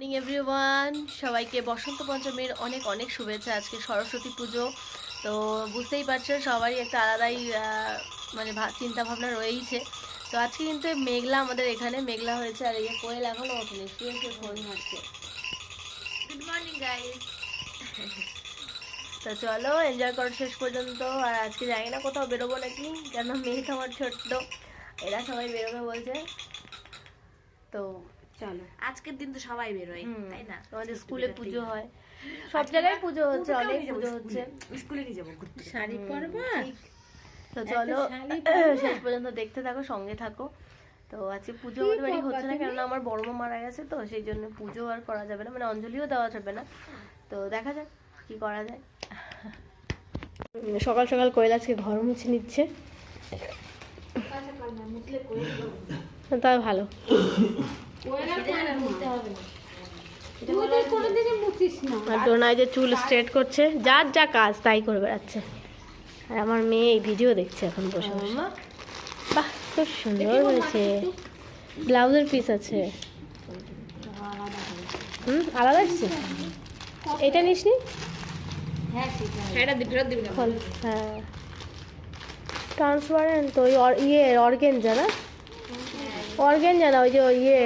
Morning everyone সবাইকে বসন্ত পঞ্চমীর অনেক অনেক শুভেচ্ছা। আজকে সরস্বতী পুজো। তো বুঝতেই পারছ সবারই একটা আলাদাই মানে চিন্তা ভাবনা রয়েইছে। তো আজকে কিন্তু মেঘলা আমাদের এখানে মেঘলা হয়েছে। আর এই যে কোয়েল এখনও ওঠেনি শুয়ে শুয়ে ফোন ঘাটছে গুড মর্নিং গাইস তো চলো এনজয় করো শেষ পর্যন্ত। আর আজকে জানি না কোথাও বেরোবো নাকি কেন মেয়ে তো আমার ছোট্ট। এরা সবাই বেরোবে বলছে। তো চলো। আজকের দিন তো সবাই বেরোয় হুম, তাই না? আমাদের স্কুলে পুজো হয়। সব জায়গায় পুজো হচ্ছে অনেক পুজো হচ্ছে। স্কুলে নিয়ে যাব ঘুরতে। শাড়ি পরবা। তো চলো শেষ পর্যন্ত দেখতে থাকো সঙ্গে থাকো। তো আজকে পুজো আমাদের বাড়ি হচ্ছে না কেননা আমার বড় মা মারা গেছে তো সেই জন্য পুজো আর করা যাবে না মানে অঞ্জলিও দেওয়া যাবে না। তো দেখা যাক কি করা যায়। সকাল সকাল কোয়েল আজকে ঘর মুছে নিচ্ছে। তা ভালো। আর ডোনায় যে চুল স্ট্রেট করছে যার যা কাজ তাই করে বেড়াচ্ছে। আর আমার মেয়ে এই ভিডিও দেখছে এখন বসে বসে। বাহ। খুব সুন্দর হয়েছে। ব্লাউজের পিস আছে। হুম আলাদা আসছে এটা দিবি না। হ্যাঁ। ট্রান্সপারেন্ট ওই অর- ইয়ে অর্গেনজা না? অর্গেনজা না ওই যে ওই ইয়ে।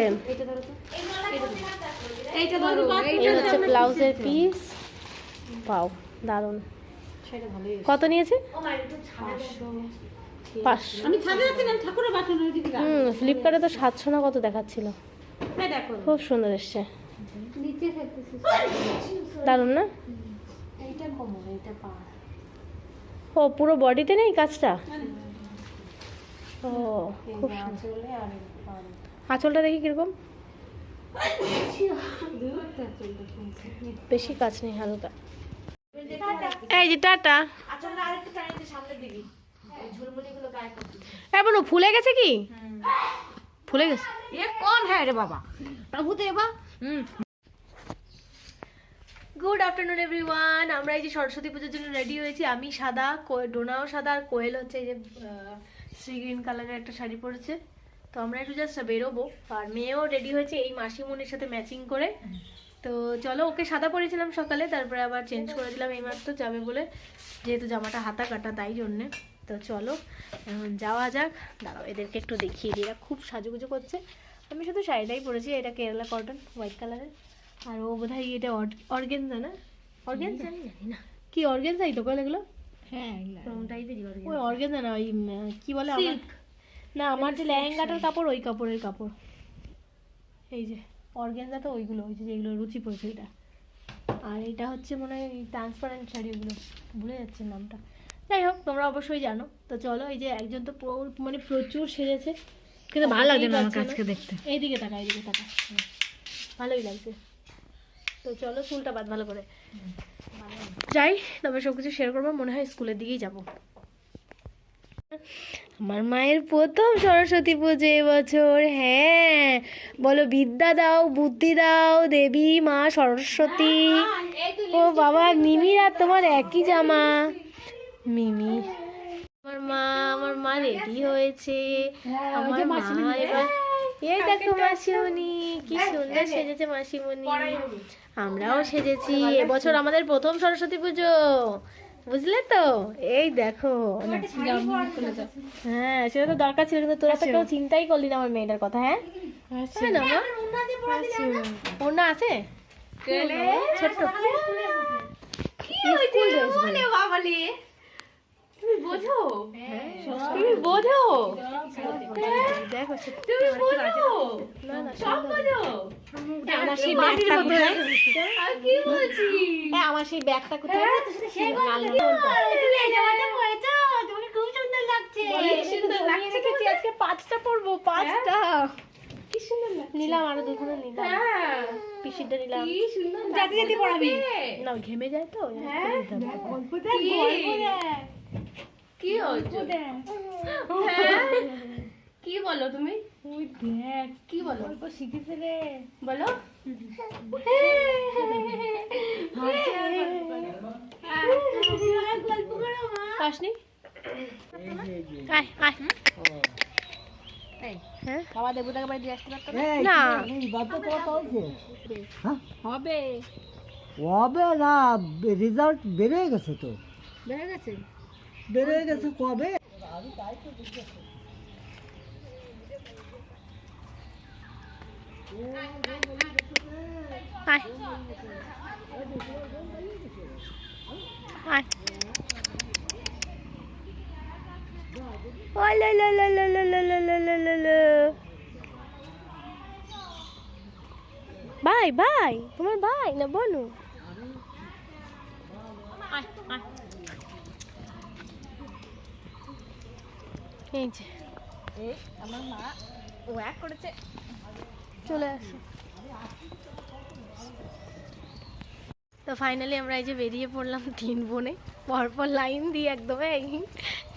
এইটা হচ্ছে ব্লাউজের পিস পাও দারুণ। কত নিয়েছে। হুম ফ্লিপকার্টে তো সাতশো না কত দেখাচ্ছিল। খুব সুন্দর এসছে। দারুণ না? ও পুরো বডিতে নেই কাজটা? ও খুব সুন্দর। আঁচলটা দেখি কীরকম? বেশি কাজ নেই হালকা। এই যে টাটা। এবার ফুলে গেছে কি? ফুলে গেছে। এ কোন হ্যাঁ রে বাবা। প্রভু দেবা হুম। গুড আফটারনুন এভরিওয়ান আমরা এই যে সরস্বতী পুজোর জন্য রেডি হয়েছি। আমি সাদা ডোনাও সাদা, আর কোয়েল হচ্ছে এই যে সি গ্রিন কালারের একটা শাড়ি পরেছে। তো আমরা একটু জাস্ট বেরোবো। আর মেয়েও রেডি হয়েছে এই মাসিমণির সাথে ম্যাচিং করে। তো চলো ওকে সাদা পরেছিলাম সকালে তারপরে আবার চেঞ্জ করে দিলাম। এইমাত্র যাবে বলে যেহেতু জামাটা হাতা কাটা তাই জন্যে। তো চলো এখন যাওয়া যাক। দাঁড়াও এদেরকে একটু দেখিয়ে দিই। এরা খুব সাজুগুজু করছে। আমি শুধু শাড়িটাই পরেছি এটা কেরালা কটন হোয়াইট কালারের আর ও বোধ হয় এটা অর্গেনজা না? অর্গেনজা জানি না। কি অর্গেনজাই তো বলে এগুলো? হ্যাঁ ওই অর্গেনজা না ওই কি বলে আমার না আমার যে লেহেঙ্গাটার কাপড় ওই কাপড়ের কাপড়। এই যে অর্গেনজা তো ওইগুলো ওই যে যেগুলো রুচি পড়েছে এটা আর এটা হচ্ছে মনে হয় ট্রান্সপারেন্ট শাড়ি ওগুলো ভুলে যাচ্ছে নামটা। যাই হোক তোমরা অবশ্যই জানো। তো চলো এই যে একজন তো মানে প্রচুর সেজেছে। কিন্তু ভালো লাগছে না আমার কাছকে দেখতে। এইদিকে তাকা এইদিকে তাকা ভালোই লাগছে। তো চলো চুলটা বাদ ভালো করে। যাই তবে সব কিছু শেয়ার করব মনে হয় স্কুলের দিকেই যাব। আমার মায়ের প্রথম সরস্বতী পুজো এবছর হ্যাঁ। বলো বিদ্যা দাও বুদ্ধি দাও দেবী মা সরস্বতী। ও বাবা মিমির আর তোমার একই জামা। মিমি। আমার মা আমার মা রেডি হয়েছে। আমার মা এবার এই দেখো মাসিমণি কি সুন্দর সেজেছে মাসিমণি। আমরাও সেজেছি। এবছর আমাদের প্রথম সরস্বতী পুজো। বুঝলে তো? এই দেখো হ্যাঁ সেটা তো দরকার ছিল কিন্তু তোরা তো কেউ চিন্তাই করলি না আমার মেয়েটার কথা হ্যাঁ? তাই না ওনা আছে? ছোট্ট স্কুল ড্রেস বলে। বাবালি তুমি বোঝো? তুমি বোঝো? দেখো তুমি বোঝো? না না সব বোঝো? আমার সেই ব্যাগটা কোথায়? কি বলছি? হ্যাঁ, আমার সেই ব্যাগটা কোথায়? তুমি এই জামাটা পরেছো? তোমাকে খুব সুন্দর লাগছে। সুন্দর লাগছে রেখেছি আজকে পাঁচটা পরবো? পাঁচটা? কি সুন্দর লাগছে। নিলাম আরও দুখানা নিলাম। হ্যাঁ। পিসিটা নিলাম। কি সুন্দর জাতি জাতি পড়াবি না ঘেমে যায় তো? হ্যাঁ? কি হচ্ছে হ্যাঁ? কি বলো তুমি? ওই দেখ। কি বলো? গল্প শিখেছে রে। বলো। হ্যাঁ? বাবা দেবুদাকে বাড়ি দিয়ে আসতে পারতো না? হবে। কবে না রেজাল্ট বেড়ে গেছে তো। বেড়ে গেছে? বেরোয় গেছে কবে বাই ভাই তোমার ভাই না বনু এই যে আমার মা ও এক করেছে চলে আসো। তো ফাইনালি আমরা এই যে বেরিয়ে পড়লাম তিন বোনে। পরপর লাইন দিয়ে একদম এই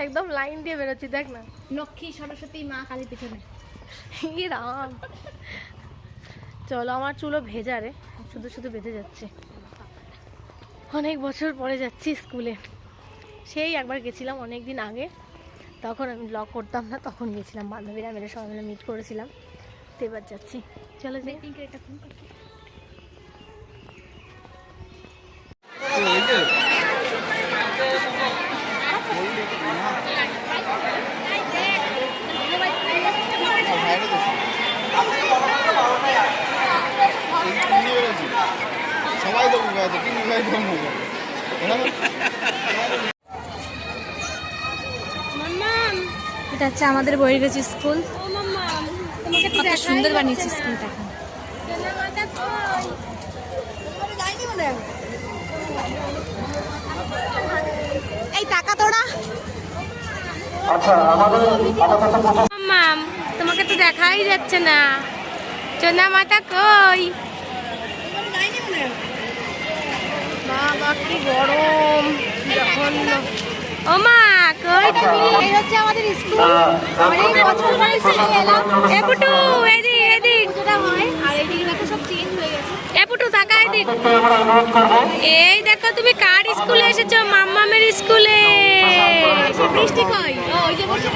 একদম লাইন দিয়ে বেরোচ্ছি দেখ না। লক্ষ্মী সরস্বতী মা কালী পিছনে। রাম। চলো আমার চুলো ভেজা রে শুধু শুধু বেঁধে যাচ্ছে। অনেক বছর পরে যাচ্ছি স্কুলে। সেই একবার গেছিলাম অনেক দিন আগে। তখন আমি ব্লগ করতাম না তখন গেছিলাম। বান্ধবীরা মিলে সবাই মিলে মিট করেছিলাম। তো এবার যাচ্ছি। চলো যাই। সবাই তো হচ্ছে আমাদের বহির্গেছি স্কুল। কত সুন্দর বানিয়েছে স্কুলটা এই টাকা তোরা। মাম তোমাকে তো দেখাই যাচ্ছে না। চন্দা মাতা কই? বাবা কি গরম। যখন ও মা কই তুমি? এই হচ্ছে আমাদের স্কুল। অনেক বছর পরে স্কুলে এলাম এ পুটু এদিক এদিক পুজোটা হয় আর এইদিকে দেখো সব চেঞ্জ হয়ে গেছে। এ তাকা এদিক। এই দেখো তুমি কার স্কুলে এসেছ? মাম্মামের স্কুলে। বৃষ্টি কই ও ওই যে বসে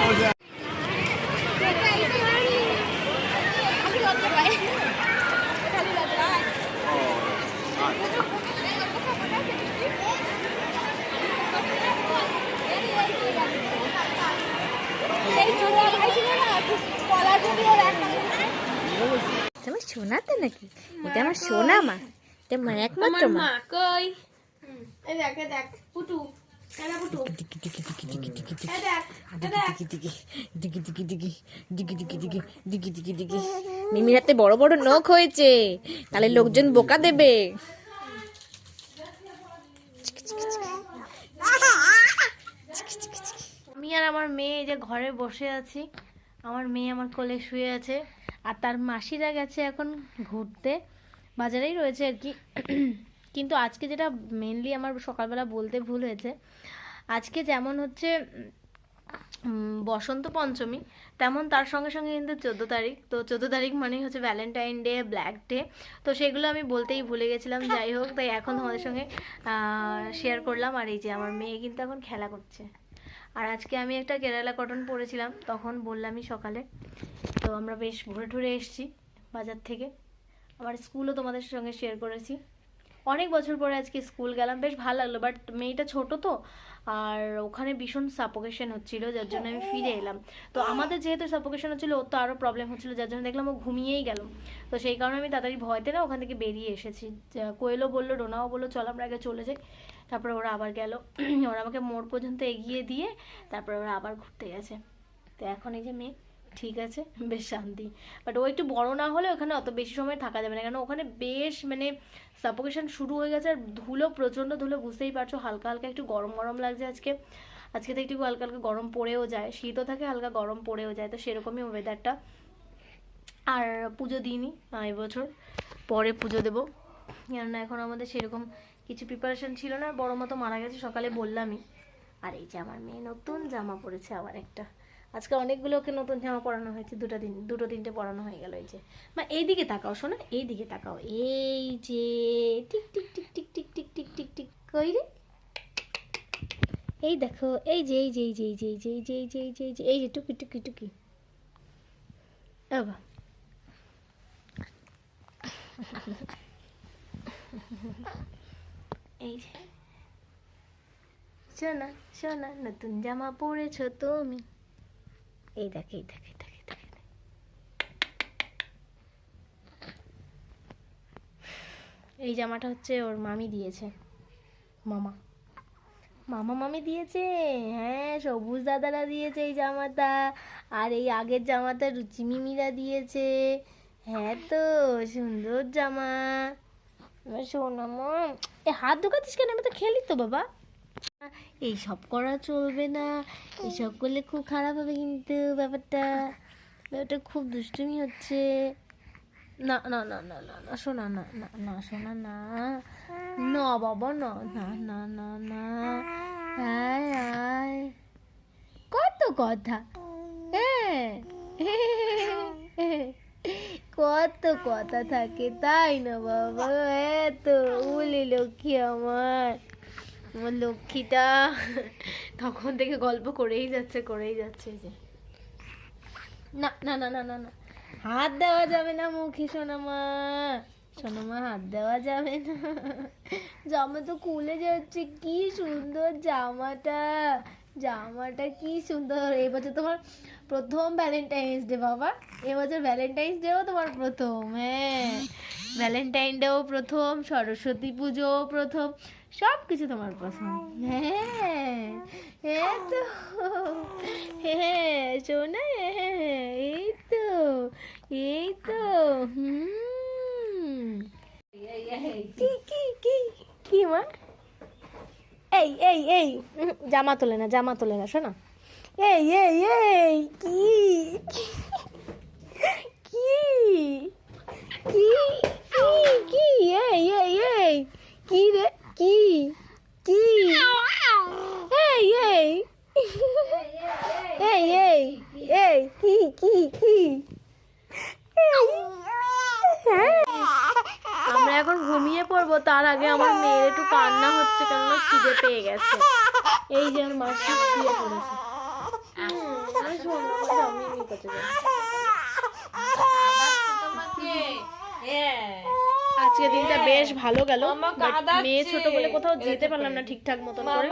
আমার সোনা তো নাকি এটা আমার সোনা মা এটা আমার একমাত্র মা কই এই দেখ দেখ পুটু মিমির হাতে বড় বড় নখ হয়েছে তাহলে লোকজন বোকা দেবে আমি আর আমার মেয়ে যে ঘরে বসে আছি, আমার মেয়ে আমার কোলে শুয়ে আছে, আর তার মাসিরা গেছে এখন ঘুরতে, বাজারেই রয়েছে আর কি। কিন্তু আজকে যেটা মেনলি আমার সকালবেলা বলতে ভুল হয়েছে, আজকে যেমন হচ্ছে বসন্ত পঞ্চমী, তেমন তার সঙ্গে সঙ্গে কিন্তু চোদ্দ তারিখ, তো চোদ্দ তারিখ মানেই হচ্ছে ভ্যালেন্টাইন ডে ব্ল্যাক ডে তো সেগুলো আমি বলতেই ভুলে গেছিলাম, যাই হোক, তাই এখন তোমাদের সঙ্গে শেয়ার করলাম, আর এই যে আমার মেয়ে কিন্তু এখন খেলা করছে। আর আজকে আমি একটা কেরালা কটন পরেছিলাম, তখন বললামই সকালে। তো আমরা বেশ ঘুরে টুরে এসেছি বাজার থেকে। আমার স্কুলও তোমাদের সঙ্গে শেয়ার করেছি। অনেক বছর পরে আজকে স্কুল গেলাম, বেশ ভালো লাগল বাট মেয়েটা ছোট তো, আর ওখানে ভীষণ সাপোকেশন হচ্ছিল, যার জন্য আমি ফিরে এলাম। তো আমাদের যেহেতু সাপোকেশন হচ্ছিল, ওর তো আরও প্রবলেম হচ্ছিল, যার জন্য দেখলাম ও ঘুমিয়েই গেল। তো সেই কারণে আমি তাড়াতাড়ি ভয়তে না ওখান থেকে বেরিয়ে এসেছি। কোয়েলও বলল, ডোনাও বলল, চল, আমরা আগে চলে যাই। তারপরে ওরা আবার গেল। ওরা আমাকে মোড় পর্যন্ত এগিয়ে দিয়ে তারপরে ওরা আবার ঘুরতে গেছে। তো এখন এই যে মেয়ে, ঠিক আছে, বেশ শান্তি। বাট ও একটু বড় না হলে ওখানে অত বেশি সময় থাকা যাবে না। কেন ওখানে বেশ মানে সাপোকেশন শুরু হয়ে গেছে আর ধুলো, প্রচণ্ড ধুলো, বুঝতেই পারছ, হালকা হালকা একটু গরম গরম লাগছে আজকে। আজকে তো একটু হালকা হালকা গরম পড়েও যায়, শীতও থাকে, হালকা গরম পড়েও যায়। তো সেরকমই ওয়েদারটা আর পুজো দিইনি এবছর। পরে পুজো দেবো। কেননা এখন আমাদের সেরকম কিছু প্রিপারেশন ছিল না বড় মতো মারা গেছে সকালে বললামই আর এই যে আমার মেয়ে নতুন জামা পরেছে আবার একটা আজকে অনেকগুলো ওকে নতুন জামা পরানো হয়েছে দুটো দিন দুটো তিনটে পরানো হয়ে গেল এই যে মা এইদিকে তাকাও শোনো এইদিকে তাকাও এই যে টিক টিক টিক টিক টিক টিক টিক টিক টিক কই রে এই দেখো এই যে এই যে এই যে এই যে এই যে এই যে এই যে এই যে এই যে এই যে টুকি টুকি টুকি এবার এই যে। নতুন জামা পরেছো তুমি। এই দেখ এই দেখ, এই জামাটা হচ্ছে ওর মামি দিয়েছে, মামা। মামা মামি দিয়েছে? হ্যাঁ সবুজ দাদারা দিয়েছে এই জামাটা। আর এই আগের জামাটা রুচি মিমিরা দিয়েছে। হ্যাঁ তো, সুন্দর জামা। শোনা মম এ হাত ঢোকাচ্ছিস কেন আমি তো খেলি তো বাবা এই সব করা চলবে না এইসব করলে খুব খারাপ হবে কিন্তু ব্যাপারটা ব্যাপারটা খুব দুষ্টুমি হচ্ছে না না না না না না শোনা না না না শোনা না না বাবা না না না না না আয় আয় কত কথা হ্যাঁ কত কথা থাকে, তাই না বাবা? এত উলি লক্ষ্মী আমার। আমার লক্ষ্মীটা তখন থেকে গল্প করেই যাচ্ছে করেই যাচ্ছে যে। না না না না না না। হাত দেওয়া যাবে না মুখে সোনামা সোনামা হাত দেওয়া যাবে না। জামা তো খুলে যাচ্ছে, কি সুন্দর জামাটা। জামাটা কি সুন্দর। এবছর তোমার প্রথম ভ্যালেন্টাইন্স ডে বাবা। এবছর ভ্যালেন্টাইন্স ডেও তোমার প্রথম হ্যাঁ। ভ্যালেন্টাইন ডেও প্রথম সরস্বতী পুজো প্রথম সব কিছু তোমার প্রথম হ্যাঁ হ্যাঁ তো। হ্যাঁ শোনা হ্যাঁ এই তো এই তো হুম। কি কি কি কি মা? এই এই এই। জামা তোলে না, জামা তোলে না, শোনা। এই এই এই, কি? কি? কি? কি? কি? এই এই এই। কি রে? কি? কি? এই এই। এই এই এই, কি কি কি? আমরা এখন ঘুমিয়ে পড়ব, তার আগে আমার মেয়ের একটু কান্না হচ্ছে, কেননা খিদে পেয়ে গেছে। এই যে আমার মাসি শুয়ে পড়েছে। শোনো, আজকে দিনটা বেশ ভালো গেল মেয়ে ছোট বলে কোথাও যেতে পারলাম না ঠিকঠাক মতন করে।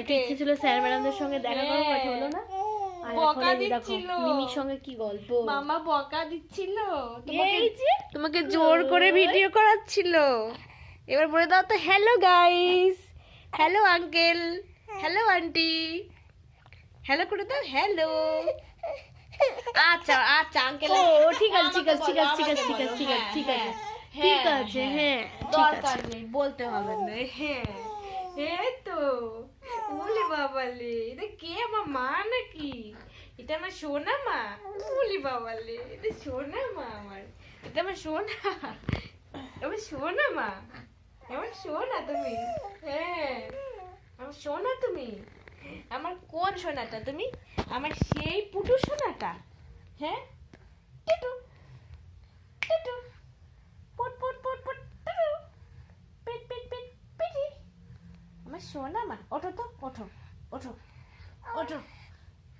ইচ্ছে ছিল স্যার ম্যাডামদের সঙ্গে দেখা করার কথা হলো না? মিমির সঙ্গে কি গল্প? মামা বকা দিচ্ছিল। তোমাকে জোর করে ভিডিও করাচ্ছিল। এবার বলে দাও তো hello guys hello uncle hello aunty hello করে দাও হ্যালো আচ্ছা আচ্ছা আঙ্কেল ও ঠিক আছে ঠিক আছে ঠিক আছে ঠিক আছে ঠিক আছে ঠিক আছে ঠিক আছে হ্যাঁ, হ্যাঁ, হ্যাঁ দরকার নেই বলতে হবে না হ্যাঁ। এই তো বলি বাবালে এটা কে আমার মা নাকি? এটা আমার সোনা মা বলি বাবালে এটা সোনা মা আমার এটা আমার সোনা আমার সোনা মা এমন সোনা তুমি। হ্যাঁ। আমার সোনা তুমি। আমার কোন সোনাটা তুমি? আমার সেই পুটু সোনাটা। হ্যাঁ? টুটু। টুটু। পট পট পট পট, টুটু। পিট পিট পিট, পিটি। আমার সোনা মা, ওঠো তো, ওঠো ওঠো ওঠো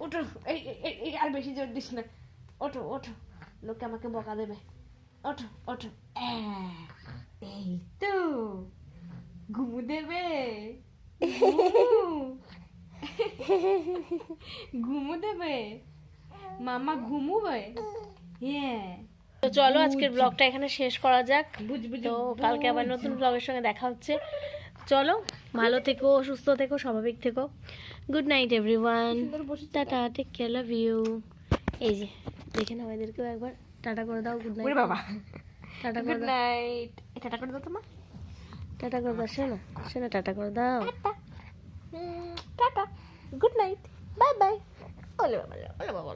ওঠো। এই, এই- আর বেশি জোর দিস না। ওঠো ওঠো। লোকে আমাকে বকা দেবে। ওঠো ওঠো। এই তো। ঘুমু দেবে ঘুমু। দেবে মামা ঘুমুবে? হ্যাঁ। তো চলো আজকের ব্লগটা এখানে শেষ করা যাক। তো কালকে আবার নতুন ব্লগের সঙ্গে দেখা হচ্ছে। চলো ভালো থেকো সুস্থ থেকো স্বাভাবিক থেকো। Good night everyone tata take care love you এই যে দেখে নাও এদেরকেও একবার। টাটা করে দাও গুড নাইট বাবা। টাটা গুড নাইট এটা করে দাও তোমার টাটা করে দাও শোনা শোনা টাটা করে দাও। Tata. Good night. Bye bye. ওলে বাবা ওলে বাবা।